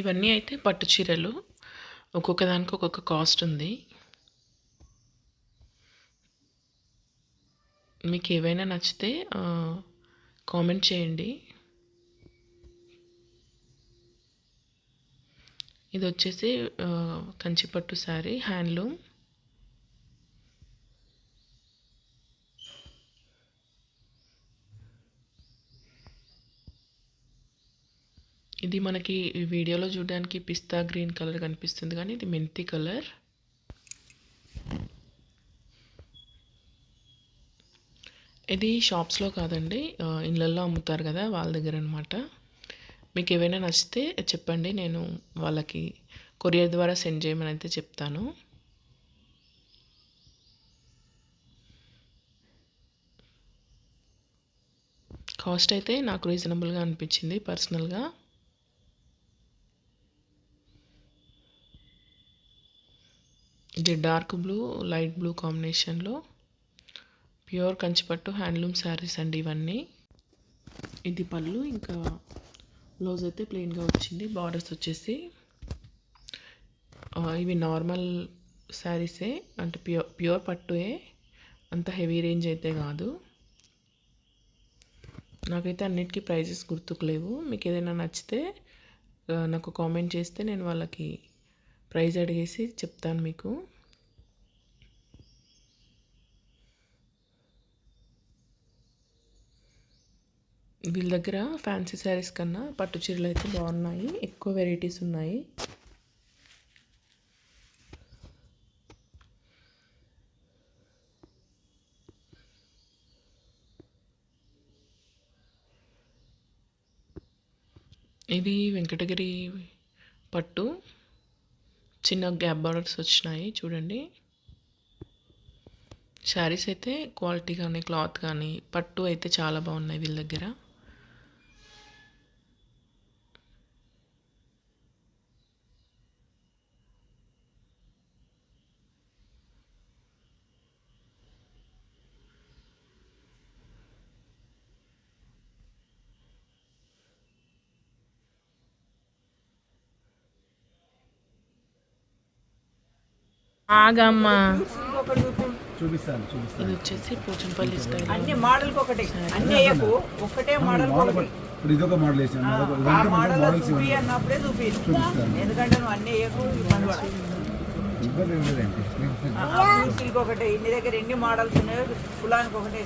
ఇవన్నీ అయితే పట్టు చీరలు. ఒక్కొక్క దానికి ఒక్కొక్క కాస్ట్ ఉంది. మీకు ఏవైనా నచ్చితే కామెంట్ చేయండి. ఇది వచ్చేసి కంచిపట్టు శారీ హ్యాండ్లూమ్. ఇది మనకి వీడియోలో చూడడానికి పిస్తా గ్రీన్ కలర్ కనిపిస్తుంది కానీ ఇది మెంతి కలర్. ఇది షాప్స్లో కాదండి ఇళ్ళల్లో అమ్ముతారు కదా వాళ్ళ దగ్గర అనమాట మీకు ఏవైనా నచ్చితే చెప్పండి నేను వాళ్ళకి కొరియర్ ద్వారా సెండ్ చేయమని అయితే చెప్తాను. కాస్ట్ అయితే నాకు రీజనబుల్గా అనిపించింది పర్సనల్గా. ఇది డార్క్ బ్లూ లైట్ బ్లూ కాంబినేషన్లో ప్యూర్ కంచిపట్టు హ్యాండ్లూమ్ శారీస్ అండి ఇవన్నీ. ఇది పళ్ళు ఇంకా బ్లౌజ్ అయితే ప్లెయిన్గా వచ్చింది. బార్డర్స్ వచ్చేసి ఇవి నార్మల్ శారీసే అంటే ప్యూర్ ప్యూర్ పట్టుయే అంత హెవీ రేంజ్ అయితే కాదు. నాకైతే అన్నిటికీ ప్రైజెస్ గుర్తుకులేవు మీకు ఏదైనా నచ్చితే నాకు కామెంట్ చేస్తే నేను వాళ్ళకి ప్రైజ్ అడిగేసి చెప్తాను మీకు. వీళ్ళ దగ్గర ఫ్యాన్సీ శారీస్ కన్నా పట్టు చీరలు అయితే బాగున్నాయి. ఎక్కువ వెరైటీస్ ఉన్నాయి. ఇది వెంకటగిరి పట్టు. చిన్న గ్యాప్ బార్డర్స్ వచ్చినాయి చూడండి. శారీస్ అయితే క్వాలిటీ కానీ క్లాత్ కానీ పట్టు అయితే చాలా బాగున్నాయి వీళ్ళ దగ్గర. ఆగమ్మా. చూపిస్తాను చూపిస్తాను. ఇది వచ్చేసి పోచంపల్లి స్టైల్. అన్ని మోడల్కి ఒకటి. అన్ని వేయకు ఒకటే మోడల్ ఇప్పుడు మోడల్ వేసాను మోడల్ మోడల్స్ అన్నప్పుడే చూపి. చూపిస్తాను. ఎందుకంటే నువ్వు అన్ని వేయకు ఇబ్బంది ఒకటి. ఇన్ని దగ్గర ఎన్ని మోడల్స్ ఉన్నాయో కులానికి ఒకటి